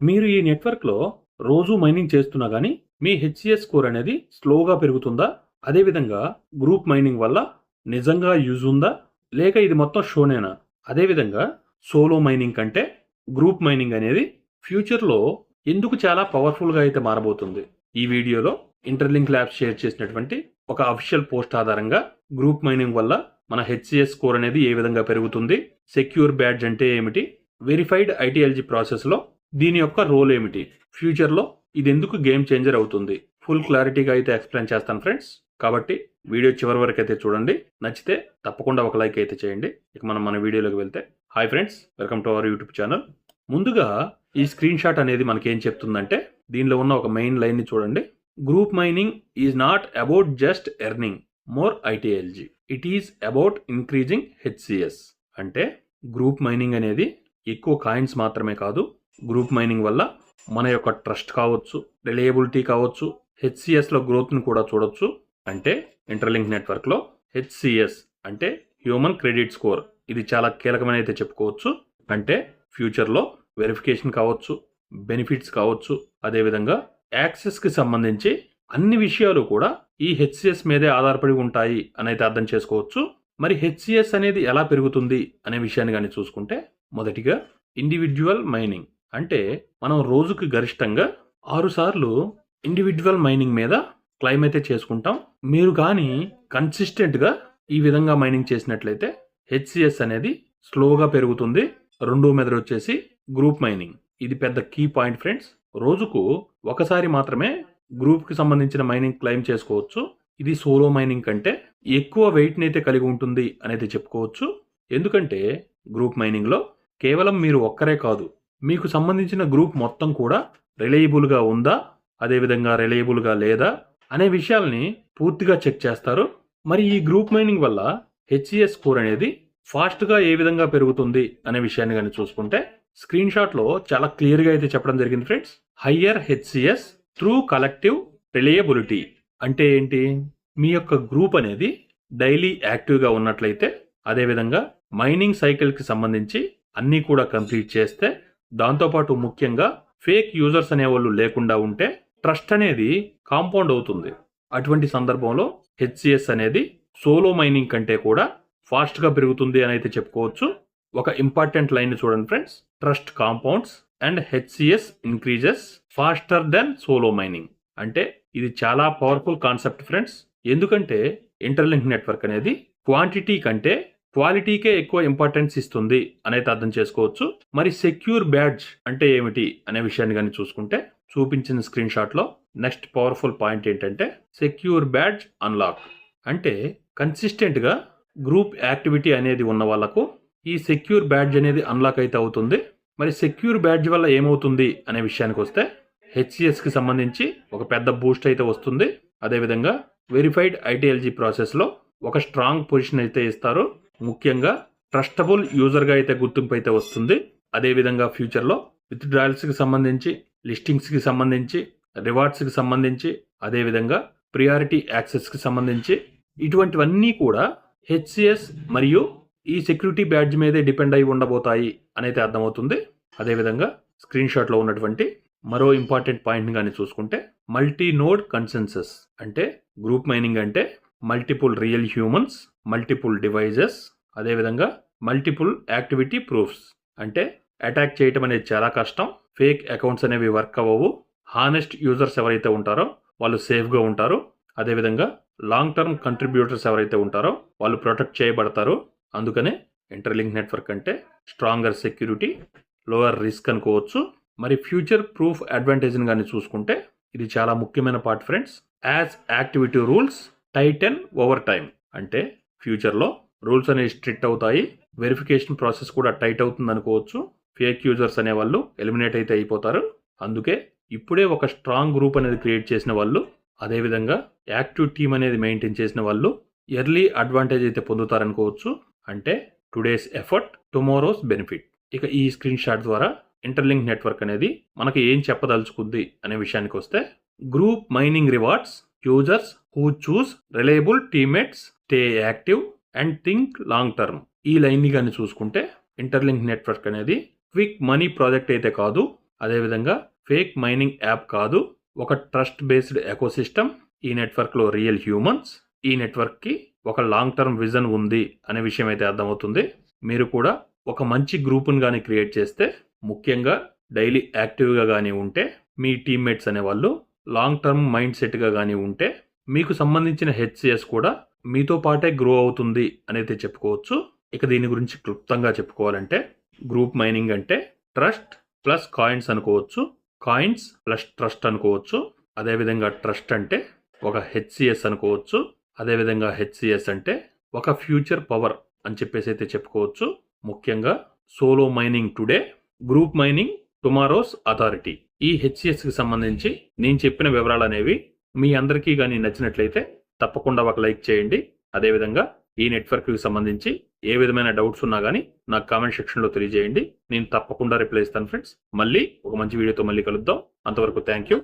మీరు ఈ నెట్వర్క్లో రోజు మైనింగ్ చేస్తున్నా కానీ మీ హెచ్సిఎస్ స్కోర్ అనేది స్లోగా పెరుగుతుందా? అదేవిధంగా గ్రూప్ మైనింగ్ వల్ల నిజంగా యూజ్ ఉందా? లేక ఇది మొత్తం షోనేనా? అదేవిధంగా సోలో మైనింగ్ కంటే గ్రూప్ మైనింగ్ అనేది ఫ్యూచర్లో ఎందుకు చాలా పవర్ఫుల్గా అయితే మారబోతుంది? ఈ వీడియోలో ఇంటర్లింక్ ల్యాబ్స్ షేర్ చేసినటువంటి ఒక అఫీషియల్ పోస్ట్ ఆధారంగా గ్రూప్ మైనింగ్ వల్ల మన హెచ్సిఎస్ స్కోర్ అనేది ఏ విధంగా పెరుగుతుంది? సెక్యూర్ బ్యాడ్జ్ అంటే ఏమిటి? వెరిఫైడ్ ఐటీఎల్జీ ప్రాసెస్లో దీని యొక్క రోల్ ఏమిటి? ఫ్యూచర్లో ఇది ఎందుకు గేమ్ చేంజర్ అవుతుంది? ఫుల్ క్లారిటీగా అయితే ఎక్స్ప్లెయిన్ చేస్తాను ఫ్రెండ్స్ కాబట్టి వీడియో చివరి వరకు అయితే చూడండి. నచ్చితే తప్పకుండా ఒక లైక్ అయితే చేయండి. ఇక మనం మన వీడియోలోకి వెళ్తే. Hi friends welcome to our YouTube channel ముందుగా ఈ స్క్రీన్ షాట్ అనేది మనకి ఏం చెప్తుందంటే దీనిలో ఉన్న ఒక మెయిన్ లైన్ని చూడండి. Group mining is not about just earning more ITLG it is about increasing HCS అంటే గ్రూప్ మైనింగ్ అనేది ఎక్కువ కాయిన్స్ మాత్రమే కాదు గ్రూప్ మైనింగ్ వల్ల మన యొక్క ట్రస్ట్ కావచ్చు రిలయబిలిటీ కావచ్చు హెచ్సిఎస్లో గ్రోత్ని కూడా చూడొచ్చు. అంటే ఇంటర్లింక్ నెట్వర్క్లో హెచ్సిఎస్ అంటే హ్యూమన్ క్రెడిట్ స్కోర్. ఇది చాలా కీలకమైన అయితే చెప్పుకోవచ్చు. అంటే ఫ్యూచర్లో వెరిఫికేషన్ కావచ్చు బెనిఫిట్స్ కావచ్చు అదేవిధంగా యాక్సెస్కి సంబంధించి అన్ని విషయాలు కూడా ఈ హెచ్సిఎస్ మీదే ఆధారపడి ఉంటాయి అని అయితే అర్థం చేసుకోవచ్చు. మరి హెచ్సిఎస్ అనేది ఎలా పెరుగుతుంది అనే విషయాన్ని కానీ చూసుకుంటే మొదటిగా ఇండివిజువల్ మైనింగ్ అంటే మనం రోజుకి గరిష్టంగా ఆరుసార్లు ఇండివిజువల్ మైనింగ్ మీద క్లైమ్ అయితే చేసుకుంటాం. మీరు కానీ కన్సిస్టెంట్గా ఈ విధంగా మైనింగ్ చేసినట్లయితే హెచ్సిఎస్ అనేది స్లోగా పెరుగుతుంది. రెండో మెదడు వచ్చేసి గ్రూప్ మైనింగ్ ఇది పెద్ద కీ పాయింట్ ఫ్రెండ్స్ రోజుకు ఒకసారి మాత్రమే గ్రూప్కి సంబంధించిన మైనింగ్ క్లైమ్ చేసుకోవచ్చు. ఇది సోలో మైనింగ్ కంటే ఎక్కువ వెయిట్ని అయితే కలిగి ఉంటుంది అనేది చెప్పుకోవచ్చు. ఎందుకంటే గ్రూప్ మైనింగ్లో కేవలం మీరు ఒక్కరే కాదు మీకు సంబంధించిన గ్రూప్ మొత్తం కూడా రిలయబుల్గా ఉందా? అదేవిధంగా రిలయబుల్గా లేదా? అనే విషయాల్ని పూర్తిగా చెక్ చేస్తారు. మరి ఈ గ్రూప్ మైనింగ్ వల్ల హెచ్సిఎస్ స్కోర్ అనేది ఫాస్ట్గా ఏ విధంగా పెరుగుతుంది అనే విషయాన్ని కానీ చూసుకుంటే స్క్రీన్ షాట్లో చాలా క్లియర్గా అయితే చెప్పడం జరిగింది friends. Higher HCS through collective reliability అంటే ఏంటి? మీ యొక్క గ్రూప్ అనేది డైలీ యాక్టివ్గా ఉన్నట్లయితే అదేవిధంగా మైనింగ్ సైకిల్కి సంబంధించి అన్నీ కూడా కంప్లీట్ చేస్తే దాంతోపాటు ముఖ్యంగా ఫేక్ యూజర్స్ అనేవాళ్ళు లేకుండా ఉంటే ట్రస్ట్ అనేది కాంపౌండ్ అవుతుంది. అటువంటి సందర్భంలో హెచ్సిఎస్ అనేది సోలో మైనింగ్ కంటే కూడా ఫాస్ట్గా పెరుగుతుంది అని అయితే చెప్పుకోవచ్చు. ఒక ఇంపార్టెంట్ లైన్ చూడండి friends. Trust compounds and HCS increases faster than solo mining. అంటే ఇది చాలా పవర్ఫుల్ కాన్సెప్ట్ ఫ్రెండ్స్. ఎందుకంటే ఇంటర్లింక్ నెట్వర్క్ అనేది క్వాంటిటీ కంటే క్వాలిటీకే ఎక్కువ ఇంపార్టెన్స్ ఇస్తుంది అనేది అర్థం చేసుకోవచ్చు. మరి సెక్యూర్ బ్యాడ్జ్ అంటే ఏమిటి అనే విషయాన్ని కానీ చూసుకుంటే చూపించిన స్క్రీన్ షాట్లో నెక్స్ట్ పవర్ఫుల్ పాయింట్ ఏంటంటే సెక్యూర్ బ్యాడ్జ్ అన్లాక్. అంటే కన్సిస్టెంట్గా గ్రూప్ యాక్టివిటీ అనేది ఉన్న వాళ్ళకు ఈ సెక్యూర్ బ్యాడ్జ్ అనేది అన్లాక్ అయితే అవుతుంది. మరి సెక్యూర్ బ్యాడ్జ్ వల్ల ఏమవుతుంది అనే విషయానికి వస్తే హెచ్సిఎస్కి సంబంధించి ఒక పెద్ద బూస్ట్ అయితే వస్తుంది. అదేవిధంగా వెరిఫైడ్ ఐటీఎల్జీ ప్రాసెస్లో ఒక స్ట్రాంగ్ పొజిషన్ అయితే ఇస్తారు. ముఖ్యంగా ట్రస్టబుల్ యూజర్గా అయితే గుర్తింపు అయితే వస్తుంది. అదేవిధంగా ఫ్యూచర్లో విత్ డ్రాయల్స్కి సంబంధించి లిస్టింగ్స్కి సంబంధించి రివార్డ్స్కి సంబంధించి అదేవిధంగా ప్రియారిటీ యాక్సెస్కి సంబంధించి ఇటువంటివన్నీ కూడా హెచ్సిఎస్ మరియు ఈ సెక్యూరిటీ బ్యాడ్జ్ మీదే డిపెండ్ అయి ఉండబోతాయి అనైతే అర్థమవుతుంది. అదేవిధంగా స్క్రీన్ షాట్లో ఉన్నటువంటి మరో ఇంపార్టెంట్ పాయింట్ కానీ చూసుకుంటే మల్టీ నోడ్ కన్సెన్సస్ అంటే గ్రూప్ మైనింగ్ అంటే multiple real humans multiple devices అదేవిధంగా మల్టిపుల్ యాక్టివిటీ ప్రూఫ్స్ అంటే అటాక్ చేయటం అనేది చాలా కష్టం. ఫేక్ అకౌంట్స్ అనేవి వర్క్ అవ్వవు. హానెస్ట్ యూజర్స్ ఎవరైతే ఉంటారో వాళ్ళు సేఫ్గా ఉంటారు. అదేవిధంగా లాంగ్ టర్మ్ కంట్రిబ్యూటర్స్ ఎవరైతే ఉంటారో వాళ్ళు ప్రొటెక్ట్ చేయబడతారు. అందుకనే ఇంటర్లింక్ నెట్వర్క్ అంటే స్ట్రాంగర్ సెక్యూరిటీ లోవర్ రిస్క్ అనుకోవచ్చు. మరి ఫ్యూచర్ ప్రూఫ్ అడ్వాంటేజ్ని కానీ చూసుకుంటే ఇది చాలా ముఖ్యమైన part friends as activity rules tighten over time అంటే ఫ్యూచర్లో రూల్స్ అనేవి స్ట్రిక్ట్ అవుతాయి. వెరిఫికేషన్ ప్రాసెస్ కూడా టైట్ అవుతుంది అనుకోవచ్చు. ఫేక్ యూజర్స్ అనే వాళ్ళు ఎలిమినేట్ అయితే అయిపోతారు. అందుకే ఇప్పుడే ఒక స్ట్రాంగ్ గ్రూప్ అనేది క్రియేట్ చేసిన వాళ్ళు అదేవిధంగా యాక్టివ్ టీమ్ అనేది మెయింటైన్ చేసిన వాళ్ళు ఎర్లీ అడ్వాంటేజ్ అయితే పొందుతారనుకోవచ్చు అంటే టుడేస్ ఎఫర్ట్ టుమారోస్ బెనిఫిట్. ఇక ఈ స్క్రీన్ షాట్ ద్వారా ఇంటర్లింక్ నెట్వర్క్ అనేది మనకి ఏం చెప్పదలుచుకుంది అనే విషయానికి వస్తే group mining rewards users who choose reliable teammates stay active and think long term ఈ లైన్ని కానీ చూసుకుంటే ఇంటర్లింక్ నెట్వర్క్ అనేది క్విక్ మనీ ప్రాజెక్ట్ అయితే కాదు అదేవిధంగా ఫేక్ మైనింగ్ యాప్ కాదు ఒక ట్రస్ట్ బేస్డ్ ఎకోసిస్టమ్ ఈ నెట్వర్క్లో రియల్ హ్యూమన్స్ ఈ నెట్వర్క్కి ఒక లాంగ్ టర్మ్ విజన్ ఉంది అనే విషయం అయితే అర్థమవుతుంది. మీరు కూడా ఒక మంచి గ్రూప్ను కానీ క్రియేట్ చేస్తే ముఖ్యంగా డైలీ యాక్టివ్గా కానీ ఉంటే మీ టీమ్మేట్స్ అనేవాళ్ళు లాంగ్ టర్మ్ మైండ్ సెట్గా కానీ ఉంటే మీకు సంబంధించిన హెచ్సిఎస్ కూడా మీతో పాటే గ్రో అవుతుంది అనేది చెప్పుకోవచ్చు. ఇక దీని గురించి క్లుప్తంగా చెప్పుకోవాలంటే గ్రూప్ మైనింగ్ అంటే ట్రస్ట్ ప్లస్ కాయిన్స్ అనుకోవచ్చు. కాయిన్స్ ప్లస్ ట్రస్ట్ అనుకోవచ్చు. అదేవిధంగా ట్రస్ట్ అంటే ఒక హెచ్సిఎస్ అనుకోవచ్చు. అదేవిధంగా హెచ్సిఎస్ అంటే ఒక ఫ్యూచర్ పవర్ అని చెప్పేసి అయితే చెప్పుకోవచ్చు. ముఖ్యంగా solo mining today group mining tomorrow's authority. ఈ హెచ్సిఎస్కి సంబంధించి నేను చెప్పిన వివరాలు అనేవి మీ అందరికీ కానీ నచ్చినట్లయితే తప్పకుండా ఒక లైక్ చేయండి. అదేవిధంగా ఈ నెట్వర్క్కి సంబంధించి ఏ విధమైన డౌట్స్ ఉన్నా కానీ నాకు కామెంట్ సెక్షన్లో తెలియజేయండి. నేను తప్పకుండా రిప్లై ఇస్తాను ఫ్రెండ్స్. మళ్ళీ ఒక మంచి వీడియోతో మళ్ళీ కలుద్దాం. అంతవరకు థ్యాంక్ యూ.